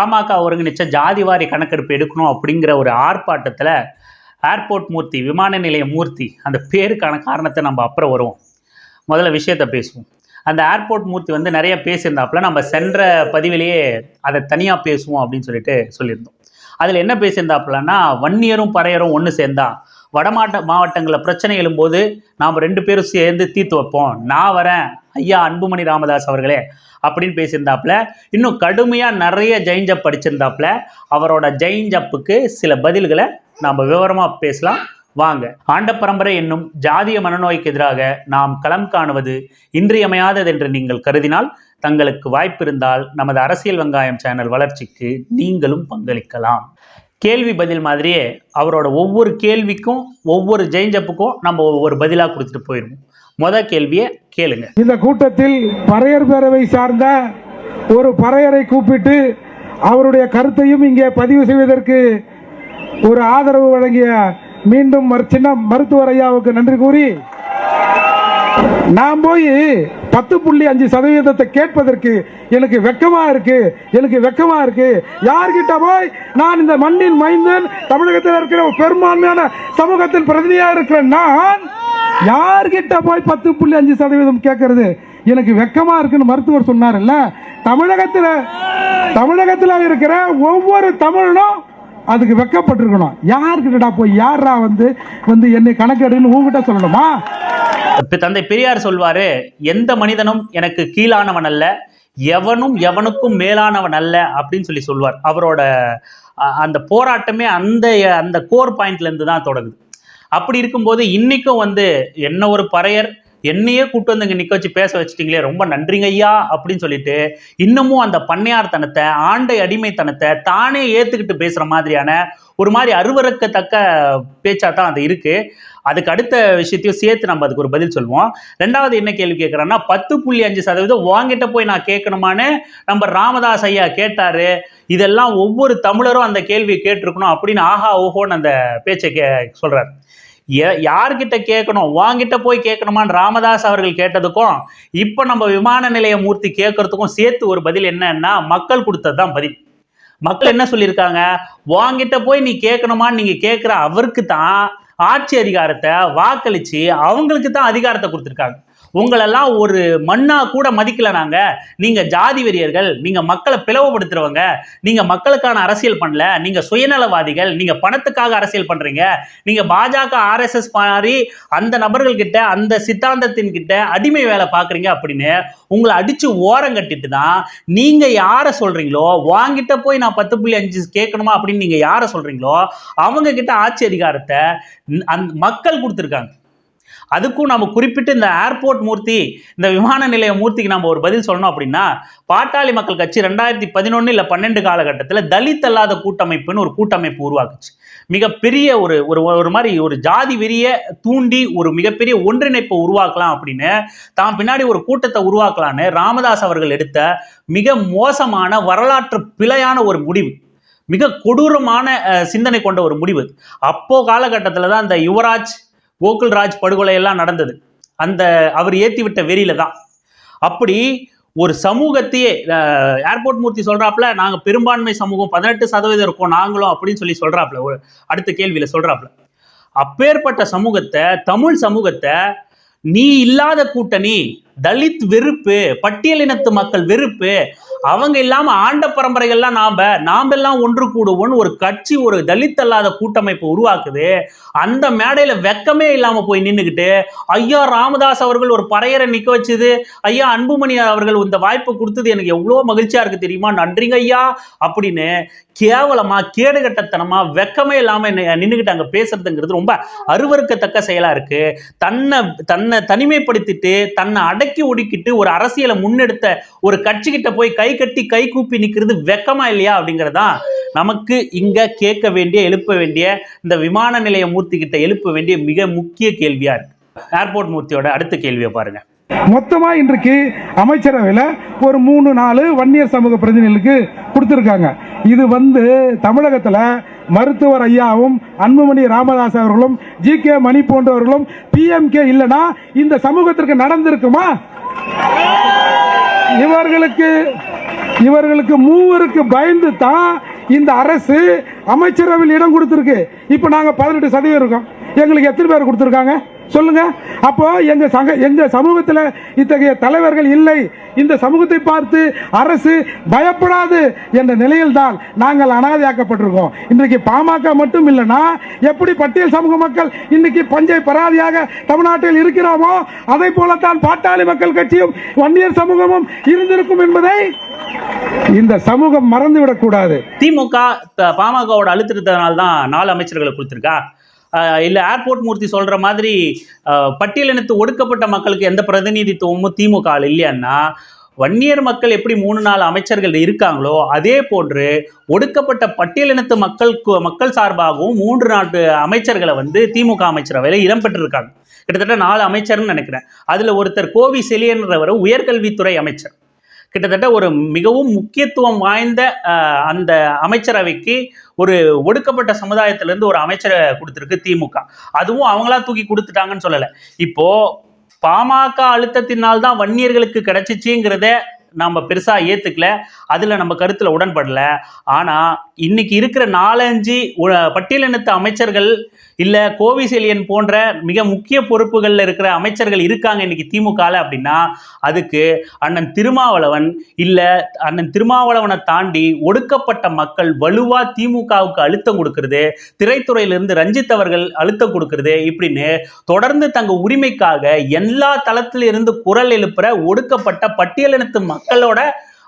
பாமக ஒருங்கிணைச்ச ஜாதிவாரி கணக்கெடுப்பு எடுக்கணும் அப்படிங்கிற ஒரு ஆர்ப்பாட்டத்தில் ஏர்போர்ட் மூர்த்தி விமான நிலைய மூர்த்தி அந்த பேருக்கான காரணத்தை நம்ம அப்புறம் வருவோம். முதல்ல விஷயத்தை பேசுவோம். அந்த ஏர்போர்ட் மூர்த்தி வந்து நிறைய பேசியிருந்தாப்புல நம்ம சென்ற பதிவிலேயே அதை தனியாக பேசுவோம் அப்படின்னு சொல்லிட்டு சொல்லியிருந்தோம். அதில் என்ன பேசியிருந்தாப்புலன்னா வன்னியரும் பறையரும் ஒன்று சேர்ந்தா வடமாட்ட மாவட்டங்களில் பிரச்சனை எழும்போது நாம் ரெண்டு பேரும் சேர்ந்து தீர்த்து வைப்போம். நான் வரேன் ஐயா அன்புமணி ராமதாஸ் அவர்களே அப்படின்னு பேசியிருந்தாப்புல இன்னும் கடுமையாக நிறைய ஜெயின் ஜப் படிச்சிருந்தாப்புல அவரோட ஜெயின் ஜப்புக்கு சில பதில்களை நாம் விவரமாக பேசலாம். வாங்க. ஆண்ட பரம்பரை என்னும் ஜாதிய மனநோய்க்கு எதிராக நாம் களம் காணுவது இன்றியமையாதது என்று நீங்கள் கருதினால் தங்களுக்கு வாய்ப்பிருந்தால் நமது அரசியல் வெங்காயம் சேனல் வளர்ச்சிக்கு நீங்களும் பங்களிக்கலாம். கேள்வி பதில் மாதிரியே அவரோட ஒவ்வொரு கேள்விக்கும் ஒவ்வொரு ஜெயிஞ்சப்புக்கும் நம்ம ஒவ்வொரு பதிலாக கொடுத்துட்டு போயிடுவோம் முத கேள்வியை கேளுங்க. இந்த கூட்டத்தில் பறையர் பேரவை சார்ந்த ஒரு பறையரை கூப்பிட்டு அவருடைய கருத்தையும் இங்கே பதிவு செய்வதற்கு ஒரு ஆதரவு வழங்கிய மீண்டும் சின்ன மருத்துவர் ஐயாவுக்கு நன்றி கூறி நான் போய் பத்து புள்ளி அஞ்சு சதவீதத்தை கேட்பதற்கு எனக்கு வெக்கமா இருக்கு எனக்கு வெக்கமா இருக்கு. யார்கிட்ட போய் நான் இந்த மண்ணின் மைந்தன் தமிழகத்தில் இருக்கிற ஒரு பெரும்பான்மையான சமூகத்தின் பிரதிநிதியா இருக்கிற நான் யார்கிட்ட போய் பத்து புள்ளி அஞ்சு சதவீதம் கேட்கறது எனக்கு வெக்கமா இருக்குன்னு மருத்துவர் சொன்னார்ல தமிழகத்தில் தமிழகத்தில் இருக்கிற ஒவ்வொரு தமிழனும் அதுக்கு வெக்கப்பட்டிருக்கணும். யார்கிட்டடா போய் யாரா வந்து வந்து என்னை கணக்கெடுன்னு உங்ககிட்ட சொல்லணுமா? தந்தை பெரியார் சொல்வாரு எந்த மனிதனும் எனக்கு கீழானவன் அல்ல எவனும் எவனுக்கும் மேலானவன் அல்ல அப்படின்னு சொல்லி சொல்வார். அவரோட அந்த போராட்டமே அந்த அந்த கோர் பாயிண்ட்ல இருந்து தான் தொடங்குது. அப்படி இருக்கும்போது இன்னைக்கும் வந்து என்ன ஒரு பறையர் என்னையே கூட்டு வந்து இங்கே நிக்க வச்சு பேச வச்சிட்டீங்களே ரொம்ப நன்றிங்க ஐயா அப்படின்னு சொல்லிட்டு இன்னமும் அந்த பண்ணையார்த்தனத்தை ஆண்டை அடிமைத்தனத்தை தானே ஏற்றுக்கிட்டு பேசுகிற மாதிரியான ஒரு மாதிரி அருவருக்கத்தக்க பேச்சா தான் அது இருக்குது அதுக்கு அடுத்த விஷயத்தையும் சேர்த்து நம்ம அதுக்கு ஒரு பதில் சொல்லுவோம். ரெண்டாவது என்ன கேள்வி கேட்குறேன்னா பத்து புள்ளி அஞ்சு சதவீதம் வாங்கிட்ட போய் நான் கேட்கணுமான்னு நம்ம ராமதாஸ் ஐயா கேட்டார். இதெல்லாம் ஒவ்வொரு தமிழரும் அந்த கேள்வியை கேட்டிருக்கணும் அப்படின்னு ஆஹா ஓஹோன்னு அந்த பேச்சை கே சொல்கிறார் யார்கிட்ட கேட்கணும்? வாங்கிட்ட போய் கேட்கணுமான்னு ராமதாஸ் அவர்கள் கேட்டதுக்கும் இப்போ நம்ம விமான நிலைய மூர்த்தி கேட்கறதுக்கும் சேர்த்து ஒரு பதில் என்னன்னா மக்கள் கொடுத்தது தான் பதில். மக்கள் என்ன சொல்லியிருக்காங்க? வாங்கிட்ட போய் நீ கேட்கணுமான்னு நீங்கள் கேட்குற அவருக்கு தான் ஆட்சி அதிகாரத்தை வாக்களித்து அவங்களுக்கு தான் அதிகாரத்தை கொடுத்துருக்காங்க. உங்களெல்லாம் ஒரு மண்ணா கூட மதிக்கல நாங்க. நீங்க ஜாதி வெறியர்கள் நீங்க மக்களை பிளவுபடுத்துறவங்க நீங்க மக்களுக்கான அரசியல் பண்ணல நீங்க சுயநலவாதிகள் நீங்க பணத்துக்காக அரசியல் பண்றீங்க. நீங்க பாஜக ஆர்எஸ்எஸ் மாதிரி அந்த நபர்கள் கிட்ட அந்த சித்தாந்தத்தின் கிட்ட அடிமை வேலை பாக்குறீங்க அப்படின்னு உங்களை அடிச்சு ஓரம் கட்டிட்டு தான் நீங்க யாரை சொல்றீங்களோ வாங்கிட்ட போய் நான் பத்து புள்ளி அஞ்சு கேட்கணுமா? அப்படின்னு நீங்க யாரை சொல்றீங்களோ அவங்க கிட்ட ஆட்சி அதிகாரத்தை அந் மக்கள் கொடுத்துருக்காங்க. அதுக்கும் நம்ம குறிப்பிட்டு இந்த ஏர்போர்ட் மூர்த்தி இந்த விமான நிலைய மூர்த்திக்கு நம்ம ஒரு பதில் சொல்லணும் அப்படின்னா பாட்டாளி மக்கள் கட்சி ரெண்டாயிரத்தி பதினொன்று இல்லை பன்னெண்டு காலகட்டத்தில் தலித் அல்லாத கூட்டமைப்புன்னு ஒரு கூட்டமைப்பு உருவாக்குச்சு. மிகப்பெரிய ஒரு ஒரு ஒரு மாதிரி ஒரு ஜாதி வெறிய தூண்டி ஒரு மிகப்பெரிய ஒன்றிணைப்பை உருவாக்கலாம் அப்படின்னு தான் பின்னாடி ஒரு கூட்டத்தை உருவாக்கலான்னு ராமதாஸ் அவர்கள் எடுத்த மிக மோசமான வரலாற்று பிழையான ஒரு முடிவு. மிக கொடூரமான சிந்தனை கொண்ட ஒரு முடிவு. அப்போ காலகட்டத்தில் தான் இந்த யுவராஜ் கோகுல்ராஜ் படுகொலை எல்லாம் நடந்தது. அந்த அவர் ஏத்தி விட்ட வெறியில தான். அப்படி ஒரு சமூகத்தையே ஏர்போர்ட் மூர்த்தி சொல்றாப்புல நாங்க பெரும்பான்மை சமூகம் பதினெட்டு சதவீதம் இருக்கோம் நாங்களும் அப்படின்னு சொல்லி சொல்றாப்புல ஒரு அடுத்த கேள்வியில சொல்றாப்புல. அப்பேற்பட்ட சமூகத்தை தமிழ் சமூகத்தை நீ இல்லாத கூட்டணி தலித் வெறுப்பு பட்டியலினத்து மக்கள் வெறுப்பு. அவங்க இல்லாம ஆண்ட பரம்பரைகள்லாம் நாம நாமெல்லாம் ஒன்று கூடுவோம்னு ஒரு கட்சி ஒரு தலித் அல்லாத கூட்டமைப்பு உருவாக்குது. அந்த மேடையில வெக்கமே இல்லாம போய் நின்றுக்கிட்டு ஐயா ராமதாஸ் அவர்கள் ஒரு பறையரை நிக்க வச்சது ஐயா அன்புமணி அவர்கள் இந்த வாய்ப்பு கொடுத்தது எனக்கு எவ்வளோ மகிழ்ச்சியா இருக்கு தெரியுமா? நன்றிங்க ஐயா அப்படின்னு கேவலமா கேடுகட்டத்தனமா வெக்கமே இல்லாம நின்றுக்கிட்டு அங்க பேசுறதுங்கிறது ரொம்ப அருவருக்கத்தக்க செயலா இருக்கு. தன்னை தன்னை தனிமைப்படுத்திட்டு தன்னை அடை அடக்கி ஒடுக்கிட்டு ஒரு அரசியலை முன்னெடுத்த ஒரு கட்சிக்கிட்ட போய் கை கட்டி கை கூப்பி நிற்கிறது வெக்கமா இல்லையா அப்படிங்கிறதா நமக்கு இங்க கேட்க வேண்டிய எழுப்ப வேண்டிய இந்த விமான நிலைய மூர்த்தி கிட்ட எழுப்ப வேண்டிய மிக முக்கிய கேள்வியா இருக்கு. ஏர்போர்ட் மூர்த்தியோட அடுத்த கேள்வியை பாருங்க. மொத்தமா இன்றைக்கு அமைச்சரவையில் ஒரு மூணு நாலு வன்னியர் சமூக பிரதிநிதிகளுக்கு கொடுத்துருக்காங்க. இது வந்து தமிழகத்தில் மருத்துவர் ஐயாவும் அன்புமணி ராமதாஸ் அவர்களும் ஜி கே மணி போன்றவர்களும் பிஎம்கே இல்லைன்னா இந்த சமூகத்திற்கு நடந்திருக்குமா? இவர்களுக்கு இவர்களுக்கு மூவருக்கு பயந்து தான் இந்த அரசு அமைச்சரவையில் இடம் கொடுத்திருக்கு. இப்ப நாங்க பதினெட்டு சதவீதம் இருக்கோம். எங்களுக்கு எத்தனை பேர் கொடுத்திருக்காங்க? சொல்லுங்க. அப்போ எங்க சங்க எங்க சமூகத்தில் இத்தகைய தலைவர்கள் இல்லை. இந்த சமூகத்தை பார்த்து அரசு பயப்படாது என்ற நிலையில் தான் நாங்கள் அனாதையாக்கப்பட்டிருக்கோம். இன்றைக்கு பாமக மட்டும் இல்லைனா எப்படி பட்டியல் சமூக மக்கள் இன்னைக்கு பஞ்சை பராதியாக தமிழ்நாட்டில் இருக்கிறோமோ அதை போலத்தான் பாட்டாளி மக்கள் கட்சியும் வன்னியர் சமூகமும் இருந்திருக்கும் என்பதை இந்த சமூகம் மறந்துவிடக் கூடாது திமுக பாமகவோட அழுத்தத்தினால தான் நாலு அமைச்சர்களை கொடுத்திருக்கா? இல்லை ஏர்போர்ட் மூர்த்தி சொல்கிற மாதிரி பட்டியலினத்து ஒடுக்கப்பட்ட மக்களுக்கு எந்த பிரதிநிதித்துவமும் திமுக ல இல்லையான்னா வன்னியர் மக்கள் எப்படி மூணு நாலு அமைச்சர்கள் இருக்காங்களோ அதே போன்று ஒடுக்கப்பட்ட பட்டியலினத்து மக்களுக்கு மக்கள் சார்பாகவும் மூன்று நாட்டு அமைச்சர்களை வந்து திமுக அமைச்சரவையில் இடம்பெற்றிருக்காங்க கிட்டத்தட்ட நாலு அமைச்சர்னு நினைக்கிறேன். அதில் ஒருத்தர் கோவி செலியன்றவர் உயர்கல்வித்துறை அமைச்சர். கிட்டத்தட்ட ஒரு மிகவும் முக்கியத்துவம் வாய்ந்த அந்த அமைச்சரவைக்கு ஒரு ஒடுக்கப்பட்ட சமுதாயத்திலேருந்து ஒரு அமைச்சரை கொடுத்துருக்கு திமுக. அதுவும் அவங்களா தூக்கி கொடுத்துட்டாங்கன்னு சொல்லலை. இப்போ பாமக அழுத்தத்தினால் தான் வன்னியர்களுக்கு கிடைச்சிச்சுங்கிறத நம்ம பெருசாக ஏற்றுக்கல அதில் நம்ம கருத்தில் உடன்படல. ஆனால் இன்னைக்கு இருக்கிற நாலஞ்சு பட்டியலினத்து அமைச்சர்கள் இல்லை கோவிசெலியன் போன்ற மிக முக்கிய பொறுப்புகளில் இருக்கிற அமைச்சர்கள் இருக்காங்க இன்னைக்கு திமுகவில் அப்படின்னா அதுக்கு அண்ணன் திருமாவளவன் இல்லை அண்ணன் திருமாவளவனை தாண்டி ஒடுக்கப்பட்ட மக்கள் வலுவாக திமுகவுக்கு அழுத்தம் கொடுக்கறது திரைத்துறையிலிருந்து ரஞ்சித் அவர்கள் அழுத்தம் கொடுக்கறது இப்படின்னு தொடர்ந்து தங்க உரிமைக்காக எல்லா தளத்திலிருந்து குரல் எழுப்புற ஒடுக்கப்பட்ட பட்டியலினத்து மக்களோட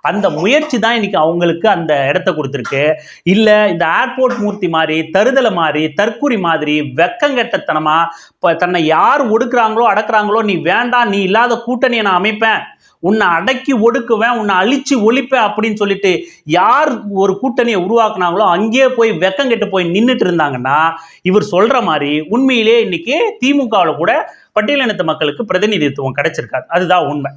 அந்த முயற்சி தான் இன்னைக்கு அவங்களுக்கு அந்த இடத்த கொடுத்துருக்கு. இல்ல இந்த ஏர்போர்ட் மூர்த்தி மாதிரி தருதலை மாதிரி தற்குறி மாதிரி வெக்கங்கெட்டத்தனமா இப்ப தன்னை யார் ஒடுக்குறாங்களோ அடக்குறாங்களோ நீ வேண்டாம் நீ இல்லாத கூட்டணியை நான் அமைப்பேன். உன்னை அடக்கி ஒடுக்குவேன் உன்னை அழிச்சு ஒழிப்பேன் அப்படின்னு சொல்லிட்டு யார் ஒரு கூட்டணியை உருவாக்குனாங்களோ அங்கேயே போய் வெக்கங்கெட்டு போய் நின்றுட்டு இருந்தாங்கன்னா இவர் சொல்ற மாதிரி உண்மையிலே இன்னைக்கு திமுகவில் கூட பட்டியலினத்து மக்களுக்கு பிரதிநிதித்துவம் கிடைச்சிருக்காது. அதுதான் உண்மை.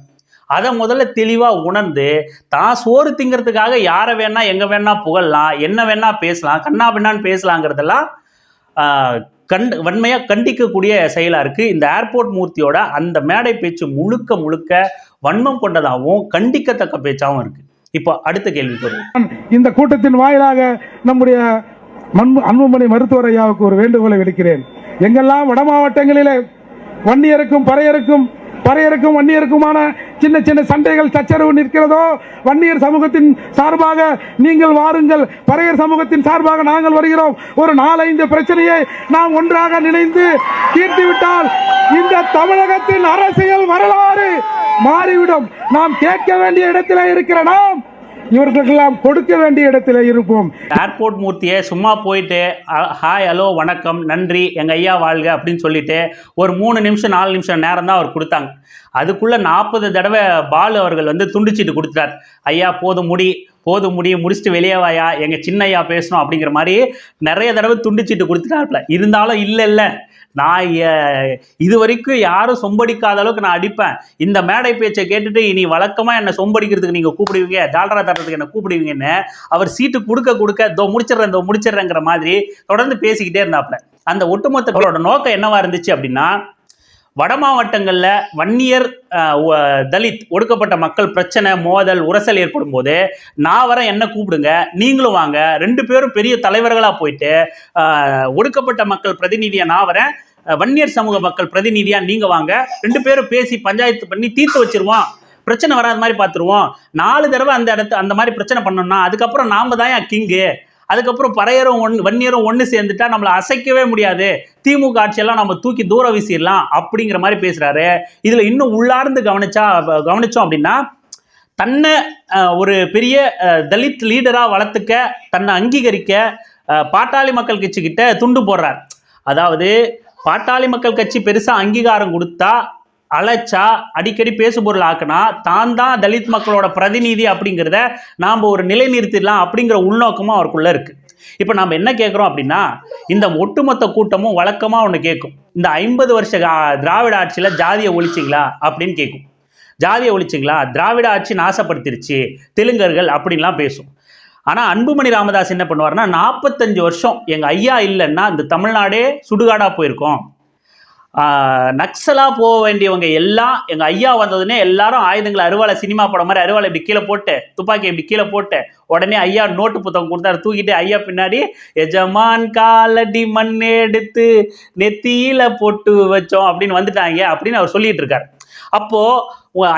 அதை முதல்ல தெளிவாக உணர்ந்து தான் சோறு திங்கிறதுக்காக யாரை வேணா எங்கே வேணா புகழலாம் என்ன வேணா பேசலாம் கண்ணா பின்னான்னு பேசலாங்கிறதெல்லாம் கண்டு வன்மையாக கண்டிக்கக்கூடிய செயலாக இருக்குது இந்த ஏர்போர்ட் மூர்த்தியோட அந்த மேடை பேச்சு முழுக்க முழுக்க வன்மம் கொண்டதாகவும் கண்டிக்கத்தக்க பேச்சாகவும் இருக்குது இப்போ அடுத்த கேள்விக்கு வருவோம் இந்த கூட்டத்தின் வாயிலாக நம்முடைய மண்பு அன்புமணி மருத்துவர் ஐயாவுக்கு ஒரு வேண்டுகோளை விடுக்கிறேன். எங்கெல்லாம் வட மாவட்டங்களிலே வன்னியருக்கும் பறையருக்கும் பறையருக்கும் வன்னியருக்குமான சின்ன சின்ன சண்டைகள் சச்சரவு நிற்கிறதோ வன்னியர் சமூகத்தின் சார்பாக நீங்கள் வாருங்கள். பறையர் சமூகத்தின் சார்பாக நாங்கள் வருகிறோம். ஒரு நாலஞ்சு பிரச்சனையை நாம் ஒன்றாக நினைந்து தீர்த்துவிட்டால் இந்த தமிழகத்தின் அரசியல் வரலாறு மாறிவிடும். நாம் கேட்க வேண்டிய இடத்திலே இருக்கிற நாம் இவர்களுக்கெல்லாம் கொடுக்க வேண்டிய இடத்துல இருப்போம். ஏர்போர்ட் மூர்த்தியை சும்மா போயிட்டு ஹாய் ஹலோ வணக்கம் நன்றி எங்கள் ஐயா வாழ்க அப்படின்னு சொல்லிட்டு ஒரு மூணு நிமிஷம் நாலு நிமிஷம் நேரம் தான் அவர் கொடுத்தாங்க. அதுக்குள்ளே நாற்பது தடவை பாலு அவர்கள் வந்து துண்டிச்சிட்டு கொடுத்துட்டார். ஐயா போதும் முடி போதும் முடி முடிச்சுட்டு வெளியே வாயா எங்கள் சின்ன ஐயா பேசணும் அப்படிங்கிற மாதிரி நிறைய தடவை துண்டிச்சிட்டு கொடுத்துட்டாருல இருந்தாலும் இல்லை இல்லை. நான் இது வரைக்கும் யாரும் சொம்படிக்காத அளவுக்கு நான் அடிப்பேன். இந்த மேடை பேச்சை கேட்டுட்டு இனி வழக்கமாக என்னை சொம்படிக்கிறதுக்கு நீங்கள் கூப்பிடுவீங்க ஜால்ரா தட்டுறதுக்கு என்ன கூப்பிடுவீங்கன்னு அவர் சீட்டு கொடுக்க கொடுக்க இதோ முடிச்சிடுறேன் இதோ முடிச்சிடுறேங்கிற மாதிரி தொடர்ந்து பேசிக்கிட்டே இருந்தாப்புல அந்த ஒட்டுமொத்தங்களோட நோக்கம் என்னவா இருந்துச்சு அப்படின்னா வட மாவட்டங்களில் வன்னியர் தலித் ஒடுக்கப்பட்ட மக்கள் பிரச்சனை மோதல் உரசல் ஏற்படும் போது நான் வரேன் என்ன கூப்பிடுங்க நீங்களும் வாங்க ரெண்டு பேரும் பெரிய தலைவர்களாக போயிட்டு ஒடுக்கப்பட்ட மக்கள் பிரதிநிதியாக நான் வரேன் வன்னியர் சமூக மக்கள் பிரதிநிதியாக நீங்கள் வாங்க ரெண்டு பேரும் பேசி பஞ்சாயத்து பண்ணி தீர்த்து வச்சிருவோம் பிரச்சனை வராத மாதிரி பார்த்துருவோம் நாலு தடவை அந்த இடத்து அந்த மாதிரி பிரச்சனை பண்ணோம்னா அதுக்கப்புறம் நாம் தான் கிங்கு அதுக்கப்புறம் பறையரும் ஒன் வன்னியரும் ஒன்று சேர்ந்துட்டா நம்மளை அசைக்கவே முடியாது. திமுக ஆட்சியெல்லாம் நம்ம தூக்கி தூர வீசிடலாம் அப்படிங்கிற மாதிரி பேசுகிறாரு இதில் இன்னும் உள்ளார்ந்து கவனிச்சா கவனிச்சோம் அப்படின்னா தன்னை ஒரு பெரிய தலித் லீடராக வளர்த்துக்க தன்னை அங்கீகரிக்க பாட்டாளி மக்கள் கட்சிக்கிட்ட துண்டு போடுறார். அதாவது பாட்டாளி மக்கள் கட்சி பெருசாக அங்கீகாரம் கொடுத்தா அழைச்சா அடிக்கடி பேசுபொருள் ஆக்குனா தான் தான் தலித் மக்களோட பிரதிநிதி அப்படிங்கிறத நாம் ஒரு நிலைநிறுத்திடலாம் அப்படிங்கிற உள்நோக்கமும் அவருக்குள்ள இருக்கு. இப்போ நாம் என்ன கேட்குறோம் அப்படின்னா இந்த ஒட்டுமொத்த கூட்டமும் வழக்கமாக ஒன்று கேட்கும் இந்த ஐம்பது வருஷ கா- திராவிட ஆட்சியில் ஜாதியை ஒழிச்சிங்களா அப்படின்னு கேட்கும் ஜாதியை ஒழிச்சிங்களா? திராவிட ஆட்சி நாசப்படுத்திருச்சு தெலுங்கர்கள் அப்படின்லாம் பேசும். ஆனால் அன்புமணி ராமதாஸ் என்ன பண்ணுவார்னா நாற்பத்தஞ்சு வருஷம் எங்கள் ஐயா இல்லைன்னா இந்த தமிழ்நாடே சுடுகாடாக போயிருக்கோம். நக்சலாக போக வேண்டியவங்க எல்லாம் எங்கள் ஐயா வந்ததுன்னே எல்லாரும் ஆயுதங்களை அருவாலை சினிமா படம் மாதிரி அருவாலை இப்படி கீழே போட்டு துப்பாக்கி இப்படி கீழே போட்டு உடனே ஐயா நோட்டு புத்தகம் கொடுத்தாரு. தூக்கிட்டு ஐயா பின்னாடி எஜமான் காலடி மண் எடுத்து நெத்தியில போட்டு வச்சோம் அப்படின்னு வந்துட்டாங்க அப்படின்னு அவர் சொல்லிட்டு இருக்காரு. அப்போ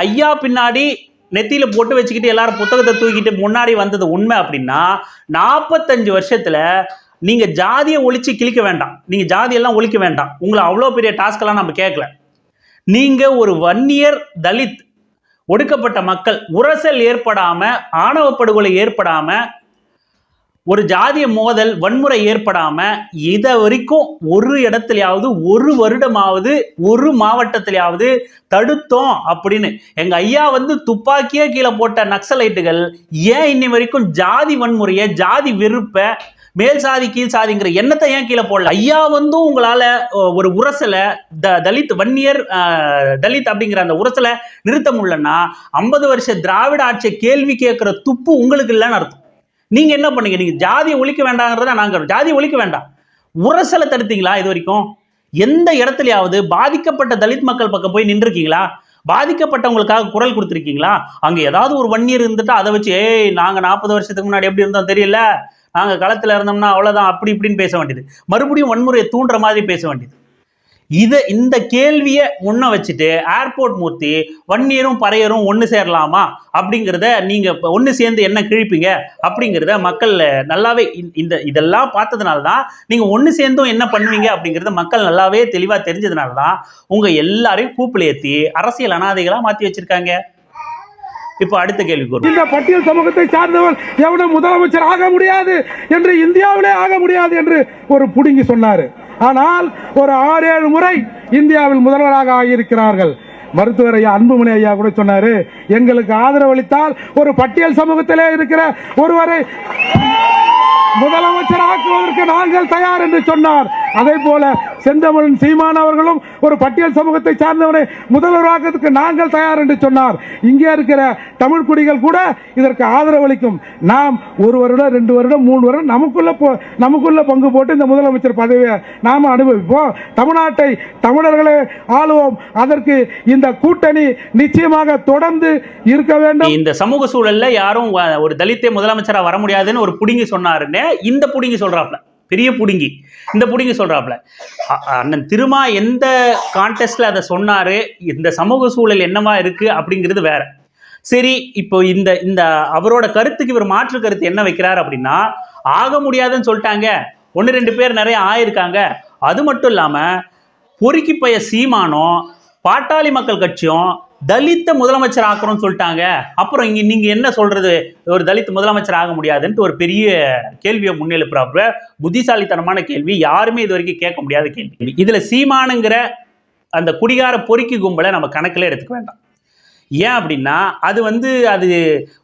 ஐயா பின்னாடி நெத்தியில போட்டு வச்சுக்கிட்டு எல்லாரும் புத்தகத்தை தூக்கிட்டு முன்னாடி வந்தது உண்மை அப்படின்னா நாற்பத்தஞ்சு வருஷத்துல நீங்க ஜாதியை ஒழிச்சு கிழிக்க வேண்டாம். நீங்க ஜாதியெல்லாம் ஒழிக்க வேண்டாம். உங்களை அவ்வளோ பெரிய டாஸ்கெல்லாம் நம்ம கேட்கல. நீங்க ஒரு வன்னியர் தலித் ஒடுக்கப்பட்ட மக்கள் உரசல் ஏற்படாம ஆணவ படுகொலை ஏற்படாம ஒரு ஜாதிய மோதல் வன்முறை ஏற்படாம இதை வரைக்கும் ஒரு இடத்துலையாவது ஒரு வருடமாவது ஒரு மாவட்டத்திலையாவது தடுத்தோம் அப்படின்னு. எங்க ஐயா வந்து துப்பாக்கியே கீழே போட்ட நக்சலைட்டுகள் ஏன் இன்னி வரைக்கும் ஜாதி வன்முறையை ஜாதி வெறுப்பை மேல் சாதி கீழ் சாதிங்கிற எண்ணத்தை ஏன் கீழே போடல? ஐயா வந்தும் உங்களால ஒரு உரசலை த தலித் வன்னியர் தலித் அப்படிங்கிற அந்த உரசலை நிறுத்த முடியலன்னா ஐம்பது வருஷ திராவிட ஆட்சியை கேள்வி கேட்கிற துப்பு உங்களுக்கு இல்லைன்னு அர்த்தம். நீங்க என்ன பண்ணீங்க? நீங்க ஜாதியை ஒழிக்க வேண்டாங்கிறத நாங்கள் ஜாதியை ஒழிக்க வேண்டாம். உரசலை தடுத்தீங்களா இது வரைக்கும்? எந்த இடத்துலயாவது பாதிக்கப்பட்ட தலித் மக்கள் பக்கம் போய் நின்றுருக்கீங்களா? பாதிக்கப்பட்டவங்களுக்காக குரல் கொடுத்துருக்கீங்களா? அங்கே ஏதாவது ஒரு வன்னியர் இருந்துட்டு அதை வச்சு ஏய் நாங்கள் நாற்பது வருஷத்துக்கு முன்னாடி எப்படி இருந்தோம் தெரியல நாங்கள் களத்தில் இருந்தோம்னா அவ்வளோதான் அப்படி இப்படின்னு பேச வேண்டியது. மறுபடியும் வன்முறையை தூண்டுற மாதிரி பேச வேண்டியது. இதை இந்த கேள்வியை முன்ன வச்சுட்டு ஏர்போர்ட் மூர்த்தி வன்னியரும் பறையரும் ஒன்று சேரலாமா? அப்படிங்கிறத நீங்கள் இப்போ ஒன்று சேர்ந்து என்ன கிழிப்பீங்க? அப்படிங்கிறத மக்கள் நல்லாவே இந்த- இந்த இதெல்லாம் பார்த்ததுனால தான் நீங்கள் ஒன்று சேர்ந்தும் என்ன பண்ணுவீங்க? அப்படிங்கிறத மக்கள் நல்லாவே தெளிவாக தெரிஞ்சதுனால தான் உங்கள் எல்லாரையும் கூப்பில் ஏற்றி அரசியல் அனாதைகளாக மாற்றி வச்சுருக்காங்க. இப்போ அடுத்த கேள்வி இந்த பட்டியல் சமூகத்தை சார்ந்தவன் எவனும் முதலமைச்சர் ஆக முடியாது என்று இந்தியாவிலே ஆக முடியாது என்று ஒரு புடுங்கி சொன்னாரு. ஆனால் ஒரு ஆறு ஏழு முறை இந்தியாவில் முதல்வராக ஆகியிருக்கிறார்கள். மருத்துவர் ஐயா அன்புமணி ஐயா கூட சொன்னாரு எங்களுக்கு ஆதரவு அளித்தால் ஒரு பட்டியல் சமூகத்திலே இருக்கிற ஒருவரை முதலமைச்சர் ஆக்குவதற்கு நாங்கள் தயார் என்று சொன்னார். அதே போல செந்தமிழன் சீமான் அவர்களும் ஒரு பட்டியல் சமூகத்தை சார்ந்தவனை முதல்வராக்கிறதுக்கு நாங்கள் தயார் என்று சொன்னார். இங்கே இருக்கிற தமிழ் குடிகள் கூட இதற்கு ஆதரவு அளிக்கும் நாம் ஒரு வருடம் ரெண்டு வருடம் மூணு வருடம் நமக்குள்ள போ- நமக்குள்ள பங்கு போட்டு இந்த முதலமைச்சர் பதவியை நாம் அனுபவிப்போம். தமிழ்நாட்டை தமிழர்களே ஆளுவோம். அதற்கு இந்த கூட்டணி நிச்சயமாக தொடர்ந்து இருக்க வேண்டும். இந்த சமூக சூழல்ல யாரும் வ- ஒரு தலித்தே முதலமைச்சராக வர முடியாதுன்னு ஒரு புடுங்கி சொன்னாருன்னு இந்த புடுங்கி சொல்றாப்ல. பெரிய புடுங்கி. இந்த புடுங்கி சொல்கிறாப்புல அண்ணன் திருமா எந்த கான்டெஸ்ட்டில் அதை சொன்னார்? இந்த சமூக சூழல் என்னவா இருக்குது அப்படிங்கிறது வேற. சரி இப்போ இந்த இந்த அவரோட கருத்துக்கு இவர் மாற்று கருத்து என்ன வைக்கிறார் அப்படின்னா ஆக முடியாதுன்னு சொல்லிட்டாங்க. ஒன்று ரெண்டு பேர் நிறைய ஆயிருக்காங்க. அது மட்டும் இல்லாமல் பொறுக்கி பைய சீமானும் பாட்டாளி மக்கள் கட்சியும் தலித்த முதலமைச்சர் ஆக்குறோம்னு சொல்லிட்டாங்க. அப்புறம் இங்க நீங்க என்ன சொல்றது? ஒரு தலித் முதலமைச்சர் ஆக முடியாதுன்ட்டு ஒரு பெரிய கேள்வியை முன்னெழுப்புறாப்புல. புத்திசாலித்தனமான கேள்வி. யாருமே இது வரைக்கும் கேட்க முடியாத கேள்வி. இதுல சீமானுங்கிற அந்த குடிகார பொறுக்கி கும்பலை நம்ம கணக்கில் எடுத்துக்க வேண்டாம். ஏன் அப்படின்னா அது வந்து அது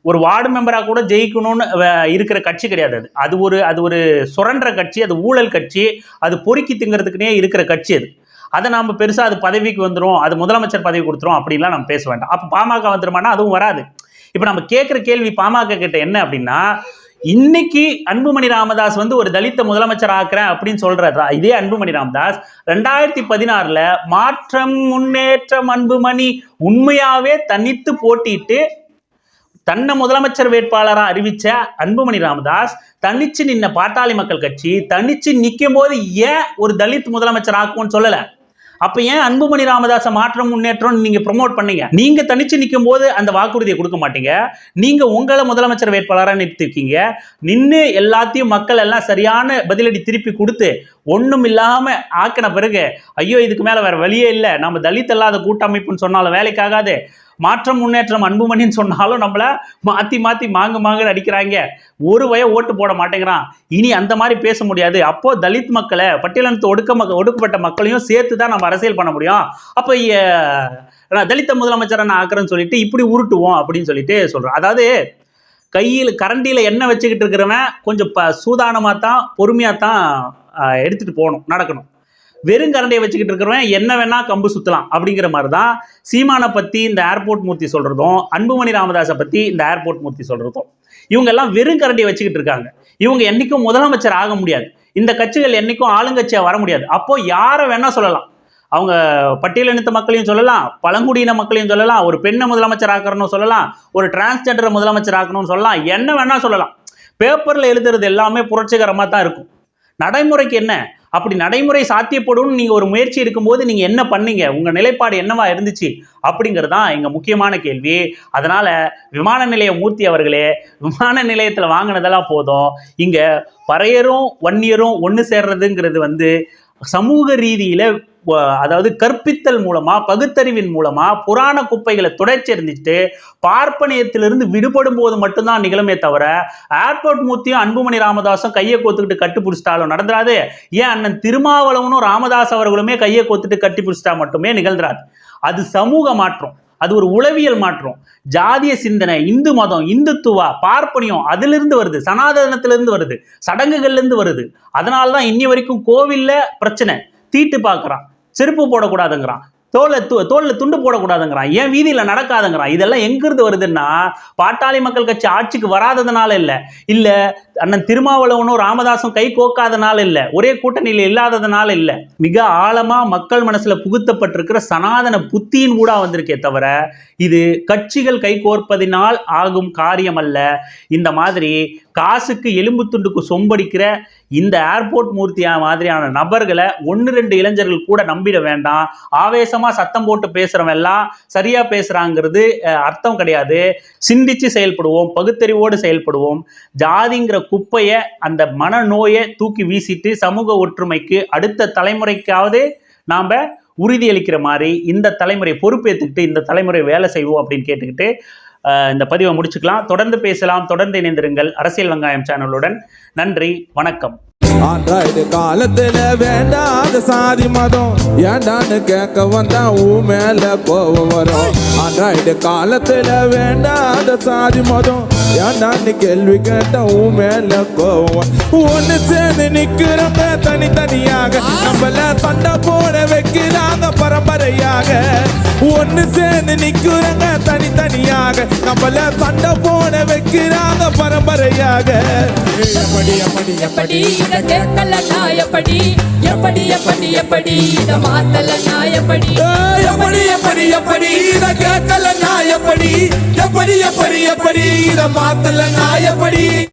ஒரு வார்டு மெம்பராக கூட ஜெயிக்கணும்னு இருக்கிற கட்சி கிடையாது அது. அது ஒரு அது ஒரு சுரண்ட கட்சி அது ஊழல் கட்சி அது பொறுக்கி திங்கிறதுக்குனே இருக்கிற கட்சி அது. அதை நாம் பெருசாக அது பதவிக்கு வந்துடும் அது முதலமைச்சர் பதவி கொடுத்துரும் அப்படின்லாம் நம்ம பேச வேண்டாம். அப்போ பாமக வந்துருமானா அதுவும் வராது. இப்போ நம்ம கேட்குற கேள்வி பாமக கிட்ட என்ன அப்படின்னா இன்னைக்கு அன்புமணி ராமதாஸ் வந்து ஒரு தலித்த முதலமைச்சர் ஆக்குறேன் அப்படின்னு சொல்றாரு. இதே அன்புமணி ராமதாஸ் ரெண்டாயிரத்தி பதினாறுல மாற்றம் முன்னேற்றம் அன்புமணி உண்மையாவே தனித்து போட்டிட்டு தன்னை முதலமைச்சர் வேட்பாளராக அறிவித்த அன்புமணி ராமதாஸ் தனிச்சு நின்ன பாட்டாளி மக்கள் கட்சி தனிச்சு நிற்கும் போது ஏன் ஒரு தலித் முதலமைச்சர் ஆக்கும்னு சொல்லலை? அப்ப ஏன் அன்புமணி ராமதாச மாற்றம் முன்னேற்றம் நீங்க ப்ரொமோட் பண்ணீங்க? நீங்க தனிச்சு நிற்கும் போது அந்த வாக்குறுதியை கொடுக்க மாட்டீங்க. நீங்க உங்களை முதலமைச்சர் வேட்பாளராக நிறுத்திருக்கீங்க. நின்று எல்லாத்தையும் மக்கள் எல்லாம் சரியான பதிலடி திருப்பி கொடுத்து ஒன்றும் இல்லாம ஆக்கின பிறகு ஐயோ இதுக்கு மேல வேற வழியே இல்லை. நம்ம தலித் அல்லாத கூட்டமைப்புன்னு சொன்னாலும் வேலைக்காகாது. மாற்றம் முன்னேற்றம் அன்புமணின்னு சொன்னாலும் நம்மளை மாற்றி மாற்றி மாங்கு மாங்குன்னு அடிக்கிறாங்க. ஒரு வய ஓட்டு போட மாட்டேங்கிறான். இனி அந்த மாதிரி பேச முடியாது. அப்போ தலித் மக்களை பட்டியலினத்து ஒடுக்க மக்க ஒடுக்கப்பட்ட மக்களையும் சேர்த்து தான் நம்ம அரசியல் பண்ண முடியும். அப்போ நான் தலித்த முதலமைச்சரை நான் ஆக்குறேன்னு சொல்லிட்டு இப்படி உருட்டுவோம் அப்படின்னு சொல்லிட்டு சொல்கிறேன் அதாவது கையில் கரண்டியில் எண்ணெய் வச்சுக்கிட்டு இருக்கிறவன் கொஞ்சம் ப சூதானமாக தான் பொறுமையாக தான் எடுத்துகிட்டு போகணும் நடக்கணும். வெறும் கரண்டியை வச்சுக்கிட்டு இருக்கிறவன் என்ன வேணா கம்பு சுற்றலாம் அப்படிங்கிற மாதிரி தான் சீமானை பற்றி இந்த ஏர்போர்ட் மூர்த்தி சொல்கிறதும் அன்புமணி ராமதாஸை பற்றி இந்த ஏர்போர்ட் மூர்த்தி சொல்கிறதும் இவங்க எல்லாம் வெறும் கரண்டியை வச்சுக்கிட்டு இருக்காங்க. இவங்க என்றைக்கும் முதலமைச்சர் ஆக முடியாது. இந்த கட்சிகள் என்றைக்கும் ஆளுங்கட்சியாக வர முடியாது. அப்போது யாரை வேணா சொல்லலாம். அவங்க பட்டியலினத்த மக்களையும் சொல்லலாம் பழங்குடியின மக்களையும் சொல்லலாம் ஒரு பெண்ணை முதலமைச்சர் ஆக்கணும்னு சொல்லலாம் ஒரு டிரான்ஸ்ஜெண்டரை முதலமைச்சர் ஆக்கணும்னு சொல்லலாம் என்ன வேணா சொல்லலாம். பேப்பரில் எழுதுறது எல்லாமே புரட்சிகரமாக தான் இருக்கும். நடைமுறைக்கு என்ன? அப்படி நடைமுறை சாத்தியப்படும் நீங்கள் ஒரு முயற்சி இருக்கும்போது நீங்கள் என்ன பண்ணீங்க? உங்கள் நிலைப்பாடு என்னவா இருந்துச்சு? அப்படிங்கிறது தான் எங்கள் முக்கியமான கேள்வி. அதனால் விமான நிலைய மூர்த்தி அவர்களே விமான நிலையத்தில் வாங்கினதெல்லாம் போதும். இங்கே பறையரும் வன்னியரும் ஒன்று சேர்றதுங்கிறது வந்து சமூக ரீதியில் அதாவது கற்பித்தல் மூலமா பகுத்தறிவின் மூலமா புராண குப்பைகளை துடைச்செறிஞ்சிட்டு பார்ப்பனியத்திலிருந்து விடுபடும் போது மட்டும்தான் நிகழுமே தவிர ஏர்போர்ட் மூர்த்தியும் அன்புமணி ராமதாசும் கையை கோத்துக்கிட்டு கட்டுப்பிடிச்சிட்டாலும் நடந்துராது. ஏன் அண்ணன் திருமாவளவனும் ராமதாஸ் அவர்களுமே கையை கோத்துட்டு கட்டி பிடிச்சிட்டா மட்டுமே நிகழ்ந்துராது. அது சமூக மாற்றம். அது ஒரு உளவியல் மாற்றம். ஜாதிய சிந்தனை இந்து மதம் இந்துத்துவா பார்ப்பனியம் அதிலிருந்து வருது. சனாதனத்திலிருந்து வருது. சடங்குகள்லேருந்து வருது. அதனால தான் இன்னி வரைக்கும் கோவில்ல பிரச்சனை. தீட்டு பார்க்குறான் செருப்பு போடக்கூடாதுங்கிறான். தோலை து தோலில் துண்டு போடக்கூடாதுங்கிறான். ஏன் வீதியில் நடக்காதுங்கிறான். இதெல்லாம் எங்கிருந்து வருதுன்னா பாட்டாளி மக்கள் கட்சி ஆட்சிக்கு வராததுனால இல்லை. இல்லை அண்ணன் திருமாவளவனும் ராமதாசும் கை கோக்காதனால இல்லை. ஒரே கூட்டணியில் இல்லாததுனால இல்லை. மிக ஆழமாக மக்கள் மனசில் புகுத்தப்பட்டிருக்கிற சனாதன புத்தியின் கூட வந்திருக்கே தவிர இது கட்சிகள் கைகோர்ப்பதினால் ஆகும் காரியம் அல்ல இந்த மாதிரி காசுக்கு எலும்பு துண்டுக்கு சொம்படிக்கிற இந்த ஏர்போர்ட் மூர்த்தியா மாதிரியான நபர்களை ஒன்று ரெண்டு இளைஞர்கள் கூட நம்பிட வேண்டாம். ஆவேசமாக சத்தம் போட்டு பேசுகிறவன் எல்லாம் சரியாக பேசுகிறாங்கிறது அர்த்தம் கிடையாது. சிந்திச்சு செயல்படுவோம் பகுத்தறிவோடு செயல்படுவோம். ஜாதிங்கிற குப்பையை அந்த மனநோயை தூக்கி வீசிட்டு சமூக ஒற்றுமைக்கு அடுத்த தலைமுறைக்காவது நாம் உறுதியளிக்கிற மாதிரி இந்த தலைமுறை பொறுப்பேற்றுக்கிட்டு இந்த தலைமுறை வேலை செய்வோம் அப்படின்னு கேட்டுக்கிட்டு இந்த பதிவை முடிச்சுக்கலாம். தொடர்ந்து பேசலாம். தொடர்ந்து இணைந்திருங்கள். அரசியல் வெங்காயம் சேனலுடன். நன்றி. வணக்கம். ஆண்ட்ராய்டு காலத்துல வேண்டாத சாதி மதம். ஏண்டான்னு கேட்க வந்தா ஊ மேல கோவம் வரும். ஆண்ட்ராய்டு காலத்துல வேண்டாத சாதி மதம். ஏண்டான்னு கேள்வி கேட்ட உன் மேல கோவம். ஒண்ணு சேர்ந்து நிக்கிறவங்க தனித்தனியாக நம்மள சண்டை போட வைக்கிறாங்க பரம்பரையாக. ஒண்ணு சேர்ந்து நிக்கிறவங்க தனித்தனியாக நம்மள சண்டை போட வைக்கிறாங்க பரம்பரையாக. எப்படி எப்படி எப்படி இத கேட்கலனா எப்படி? எப்படி எப்படி எப்படி இத மாத்தலனா எப்படி? எப்படி எப்படி எப்படி இத கேட்கல எப்படி? எப்படி எப்படி எப்படி இத மாத்தல நாயப்படி.